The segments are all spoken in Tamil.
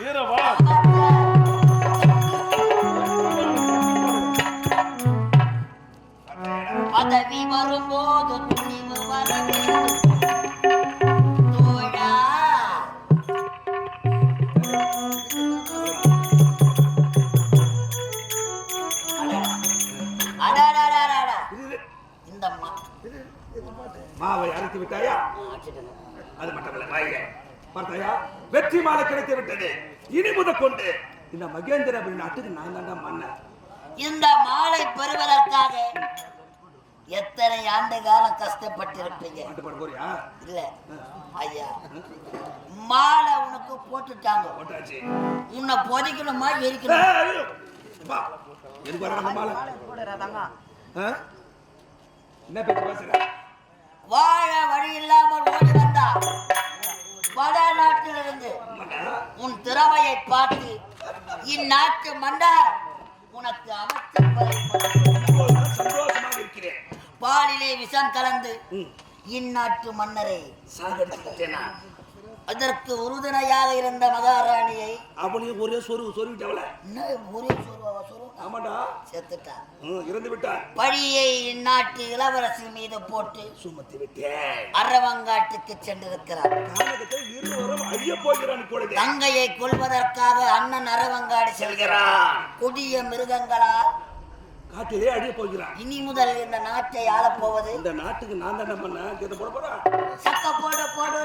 வீரவா பதவி வரும்போது துணிவு வர தோழா இந்த மாவை அரைத்து விட்டாயா அது மட்டுமல்ல வாயில பார்த்தாயா? வெற்றி மாலை கிடைத்து விட்டது. இனி முதற்கொண்டு இந்த மகேந்திர நாட்டுக்கு நான் தாண்டா மன்னன். இந்த மாலை பெறுவதற்காக எத்தனை ஆண்டு காலம் கஷ்டப்பட்டிருப்பீங்க? இல்ல. ஐயா மாலை உனக்கு போட்டுட்டாங்க. உன்னை புதைக்கணுமா ஆ? என்ன பேச்சு வாழ வழி இல்லாமல் உன் திறமையை பார்த்து இந்நாட்டு மன்னர் உனக்கு அமைச்சர் பாலிலே விஷம் கலந்து. இந்நாட்டு மன்னரை சாகடிச்சு விட்டேனா அதற்கு உறுதுணையாக இருந்த மகாராணியை அவனையும் ஒரே சொருவு சொருவிட்டவள ஒரே ஆமாடா. செத்துட்டா ம், இறந்து பழியை இந்நாட்டு இளவரசி மீது போட்டு சுமத்தி விட்டேன். அரவங்காட்டுக்கு சென்றிருக்கிறார் இருவரும் அழிய போகிறான் தங்கையை கொல்வதற்காக அண்ணன் அரவங்காடு செல்கிறார் கொடிய மிருகங்களால் காட்டிலே அழிய போகிறான். இனி முதல் இந்த நாட்டை ஆளப்போவது இந்த நாட்டுக்கு நான் தானே கேட்ட போட போறான் சக்க போடு போடு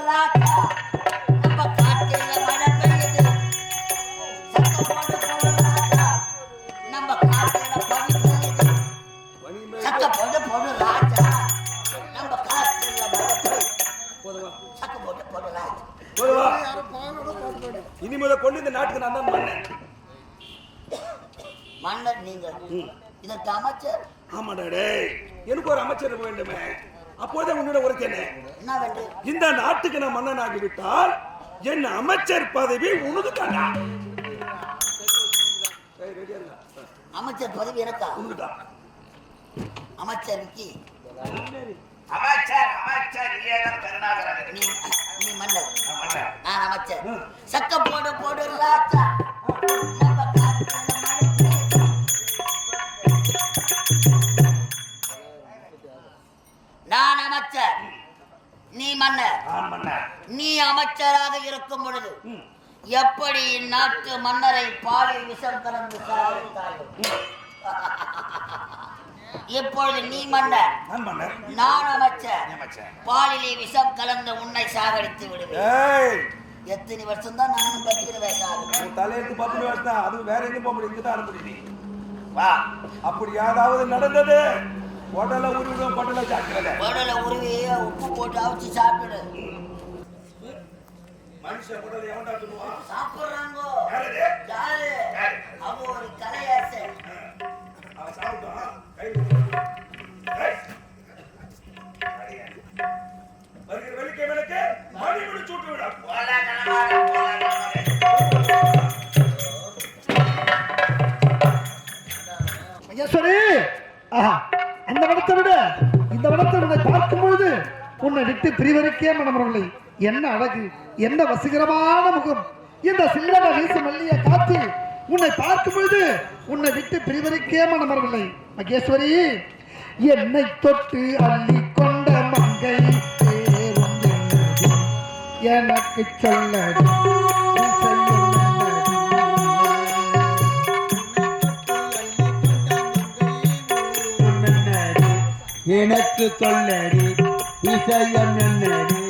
சக்க போடு போடு ராஜா. நம்ம காட்டில் மழை பெய்யுது போதுவா சக்க போடு போடு ராஜா. போதுவா இனி முதல் கொண்டு இந்த நாட்டுக்கு நான் தான் பண்ணேன் மன்னர் நீங்கள் இதற்கு அமைச்சர். ஆமாடா டேய். எனக்கு ஒரு அமைச்சர் வேண்டுமே. அப்போதே உன்னோட உரைத்தேனே என்ன வேண்டும் இந்த நாட்டுக்கு நான் மன்னனாகி விட்டால் என் அமைச்சர் பதவி உனக்கு தாண்டா. அமைச்சர் பதவி எனக்கா? உனக்கு தான் அமைச்சர் விக்கி அமைச்சர் அமைச்சர் இல்லையா கருணாகரன். நீ நீ மன்னர். மன்னர். நான் அமைச்சர். சக்க போடு போடு. நான் நீ மன்னர். நீ அமைச்சராக இருக்கும் பொழுது எப்படி இந்நாட்டு மன்னரை பாலில் விஷம் கலந்து சாதித்தாயோ இப்பொழுது நீ மன்னர் நான் அமைச்சர் பாலிலே விஷம் கலந்த உன்னை சாகடித்து விடுவேன். எத்தனை வருஷம் தான் நானும் பத்திருவேன் சாகு உன் தலையெழுத்து பத்து வருஷம் தான் அது வேற எங்க போக முடியும்? தான் நீ. வா. அப்படி யாராவது நடந்தது? உடல உருவிடும் பட்டல ஜாக்கிரதை உடல உருவி உப்பு போட்டு அவிச்சு சாப்பிடு. மனுஷன் உடல சொல்லுவான் சாப்பிடுறாங்கோ. பிரிவருக்கே மனமரவில்லை என்ன அழகு என்ன வசீகரமான முகம். இந்த சில்லற வீசு மல்லிய காத்து உன்னை பார்க்கும் பொழுது உன்னை விட்டு பிரிவருக்கே மனமரவில்லை மகேஸ்வரி என்னை தொட்டு அள்ளி கொண்ட மங்கை எனக்கு சொல்லடி. எனக்கு சொல்லடி. He's a young.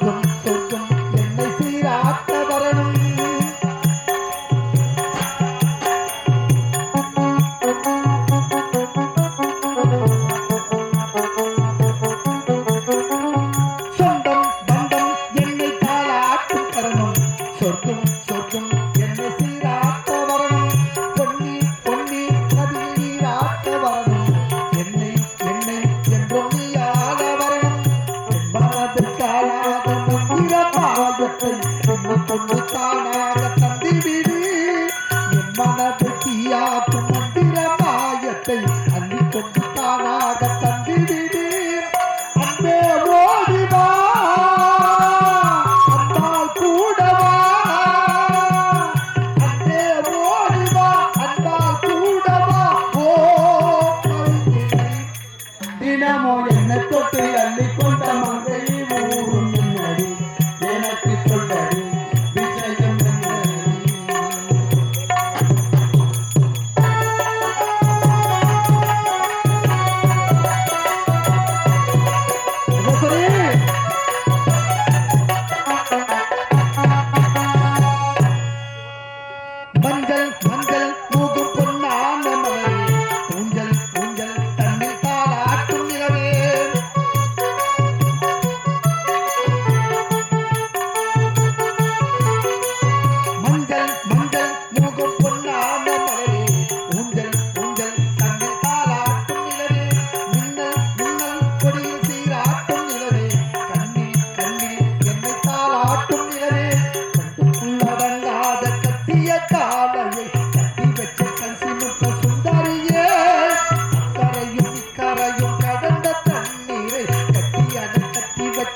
তখন ಸಾಯನಾಥ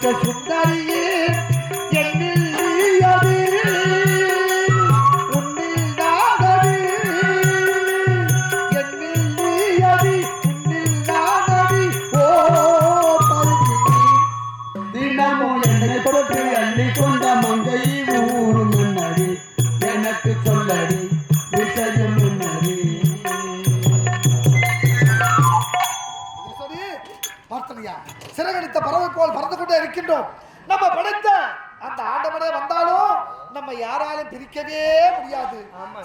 que es. பிடித்த பறவை போல் பறந்து கொண்டே இருக்கின்றோம். நம்ம படைத்த அந்த ஆண்டவனே வந்தாலும் நம்ம யாராலும் பிரிக்கவே முடியாது.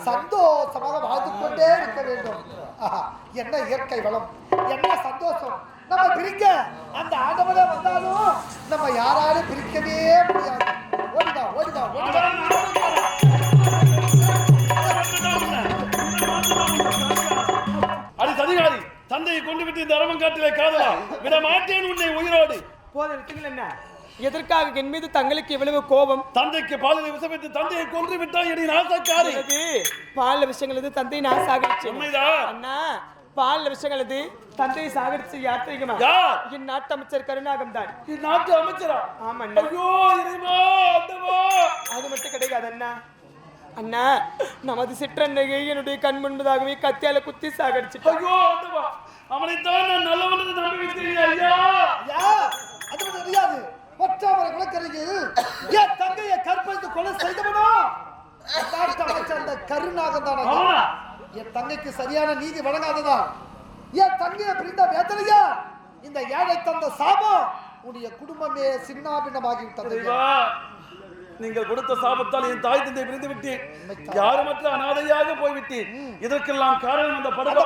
சந்தோஷமாக வாழ்ந்து கொண்டே இருக்க வேண்டும். என்ன இயற்கை வளம் என்ன சந்தோஷம். நம்ம பிரிக்க அந்த ஆண்டவனே வந்தாலும் நம்ம யாராலும் பிரிக்கவே முடியாது. ஓடிதா ஓடிதா ஓடிதா கொண்டு விட்டு இந்த அரவன் காட்டிலே காதலா விட மாட்டேன் உன்னை உயிரோடு. போத என்ன? எதற்காக என் மீது தங்களுக்கு இவ்வளவு கோபம்? தந்தைக்கு பாலினை விசமித்து தந்தையை கொன்று விட்டாய் எடி நாசக்காரி. பால்ல விஷயங்கள் இது தந்தை நான் சாகடிச்சேன் உண்மைதான் அண்ணா பால்ல விஷயங்கள் இது தந்தையை சாகடிச்சு யார்? தெரியுமா யார் என் நாட்டு அமைச்சர் கருணாகம் தான். இந்நாட்டு அமைச்சரா? ஆமா ஐயோ இறைவா அது மட்டும் கிடைக்காது அண்ணா அண்ணா நமது சிற்றன்னையை என்னுடைய கண் முன்பதாகவே கத்தியால குத்தி சாகடிச்சுட்டான் ஐயோ அந்தவா அவனைத்தான் நான் நல்லவன் என்று நம்பி விட்டேன் ஐயா. ஐயா, அது தெரியாது. ஒற்றாமரை குலக்கரையில் என் தங்கையை கற்பழித்து கொலை செய்தவனோ? அந்த கருணாகம் தான்? என் தங்கைக்கு சரியான நீதி வழங்காததா? என் தங்கையை பிரிந்த வேதனையா? இந்த ஏழை தந்த சாபம் உன்னுடைய குடும்பமே சின்னாபின்னமாகி விட்டது நீங்கள் கொடுத்த சாபத்தால் என் தாய் தந்தை பிரிந்து விட்டேன் யாருமற்ற அனாதையாக போய்விட்டேன் இதற்கெல்லாம் காரணம் அந்த அந்த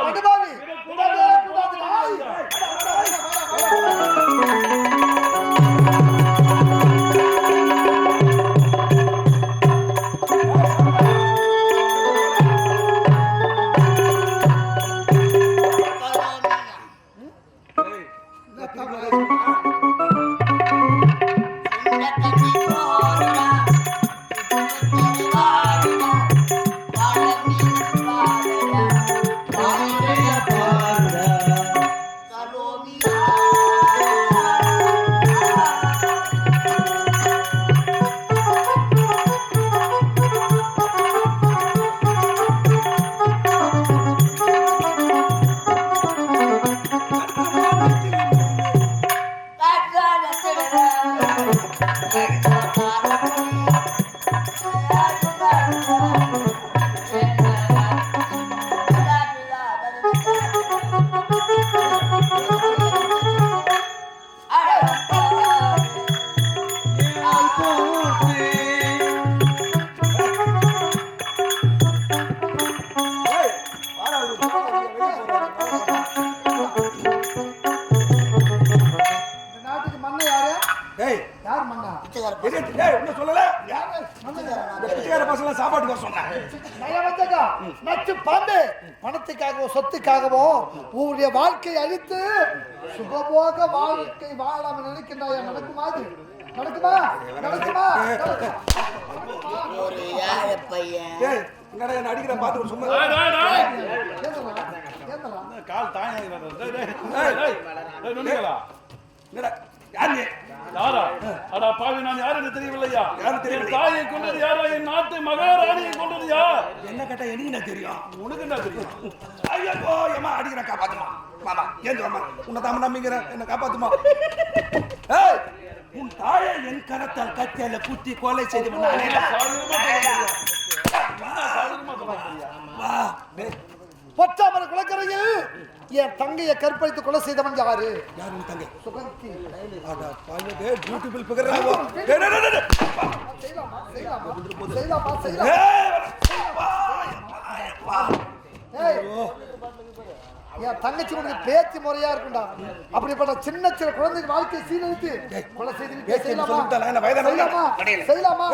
உன்னுடைய வாழ்க்கை அழித்து சுகபோக வாழ்க்கை வாழாம நினைக்கின்றாயா நடக்குமா? ஒரு பையன் என்னடா என்ன அடிக்கிற பாத்து சும்மா. கால்? என்னடா யார் யாரா? அடா பாவி, நான் யார் என்று தெரியவில்லையா? தெரியவில்லை. என் தாயை கொண்டது யாரா? என் நாட்டு மகாராணியை கொண்டது யார்? என்ன கேட்டா எனக்கு என்ன தெரியும் உனக்கு என்ன தெரியும்? ஐயோ ஏமா அடிக்கிற காப்பாத்துமா மாமா ஏன் அம்மா உன்னை தான் நம்பிக்கிற என்ன காப்பாத்துமா? ஏய் உன் தாயை என் கரத்தால் கத்தியால குத்தி கொலை செய்து? வா. டேய். பொற்றாமரை குளக்கரையில் என் தங்கையை கற்பழித்து கொலை செய்தவன் யாரு? யார் உன் தங்கை? சுகந்தி. அட பியூட்டிஃபுல் பிகர் ராவோ டேய் டேய் ஏய் வா வா ஏய், என் தங்கச்சி உனக்கு பேச்சு முறையா இருக்கும்டா. அப்படிப்பட்ட சின்ன சின்ன குழந்தைங்க வாழ்க்கையை சீரழித்து கொலை செய்து செய்யலாமா? செய்யலாமா?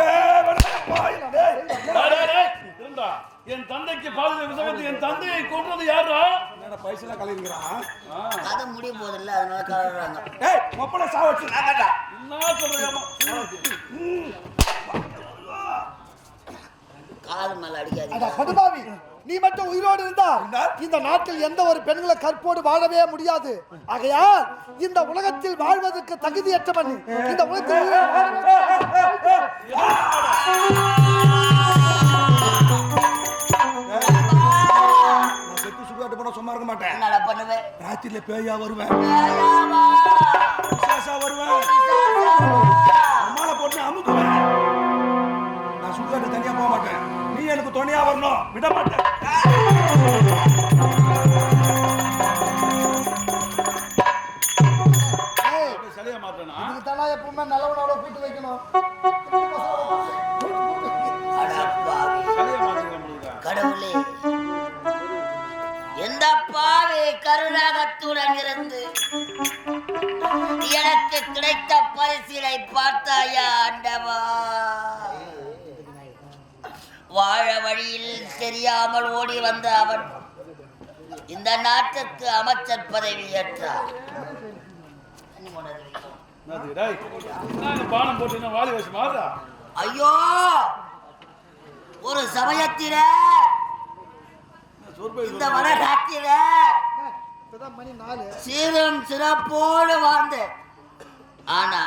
என் தந்தைக்கு பாலியல் என் தந்தையை கொன்றது யாரா என்னடா பைசலாம் கலங்கிறான் கதை முடிய போதில்ல அதனால கலர்றாங்க ஏய் மொப்பல சாவச்சு என்ன சொல்றியாமா காது மேல அடிக்காதீங்க. அட படுபாவி. நீ மட்டும் உயிரோடு இருந்தா இந்த நாட்டில் எந்த ஒரு பெண்களை கற்போடு வாழவே முடியாது. ஆகையால் இந்த உலகத்தில் வாழ்வதற்கு தகுதியற்றவன் இந்த உலகத்தில் போன சும்மா இருக்க மாட்டேன். என்னடா பண்ணுவேன். ராத்திரில பேயா வருவேன். விசேஷா வருவேன். அம்மால போட்டு அமுக்குவேன். நான் சுகாட்டு தனியா போக மாட்டேன். நீ எனக்கு துணையா வரணும். விட மாட்டேன் தெரியாமல் ஓடி வந்த அவன் இந்த நாட்டுக்கு அமைச்சர் பதவி ஏற்றார். ஐயோ! ஒரு சமயத்தில இந்த வடநாட்டில சீரும் சிறப்போடு வாழ்ந்தேன் ஆனா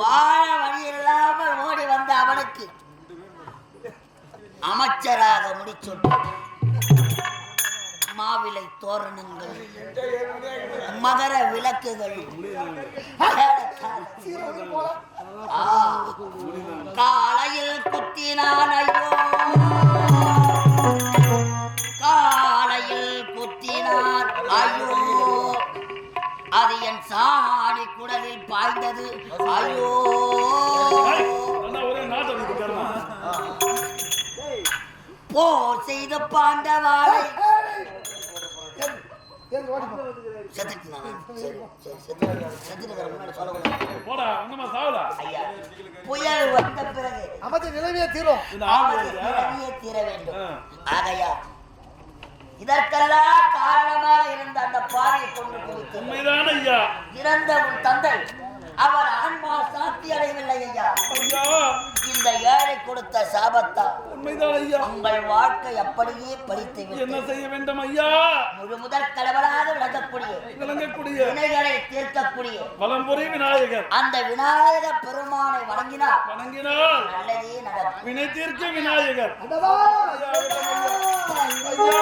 வாழ வழி இல்லாமல் ஓடி வந்த அவனுக்கு அமைச்சராக முடிச்சுட்டு மாவிலை தோரணங்கள் மகர விளக்குகள் காலையில் குத்தினான் ஐயோ. காலையில் குத்தினான் ஐயோ. அது என் சாணி குடலில் பாய்ந்தது. ஐயோ. இன்னமா சாவலா ஐயா, புயல் வந்த பிறகு அமைச்சர் நிலவியே தீரும்? நிலவியே தீர வேண்டும். ஆகையா இதற்கெல்லாம் காரணமாக இருந்த அந்த பாறையை கொண்டு குவித்து உண்மைதான் ஐயா? இறந்த உன் தந்தை அவர் ஆன்மா சாத்தி அடையவில்லை ஐயா. ஐயா. இந்த ஏழை கொடுத்த சாபத்தா? உண்மைதான் ஐயா. உங்கள் வாழ்க்கை அப்படியே பறித்து என்ன செய்ய வேண்டும் ஐயா? முழு முதல் கடவுளாக விளங்கக்கூடிய விளங்கக்கூடிய. வினைகளை தீர்க்கக்கூடிய வலம்புரி விநாயகர். அந்த விநாயக பெருமானை வணங்கினால் வணங்கினால் நல்லதே நடக்கும். வினை தீர்க்க விநாயகர். அடவா! ஐயா, ஐயா, ஐயா.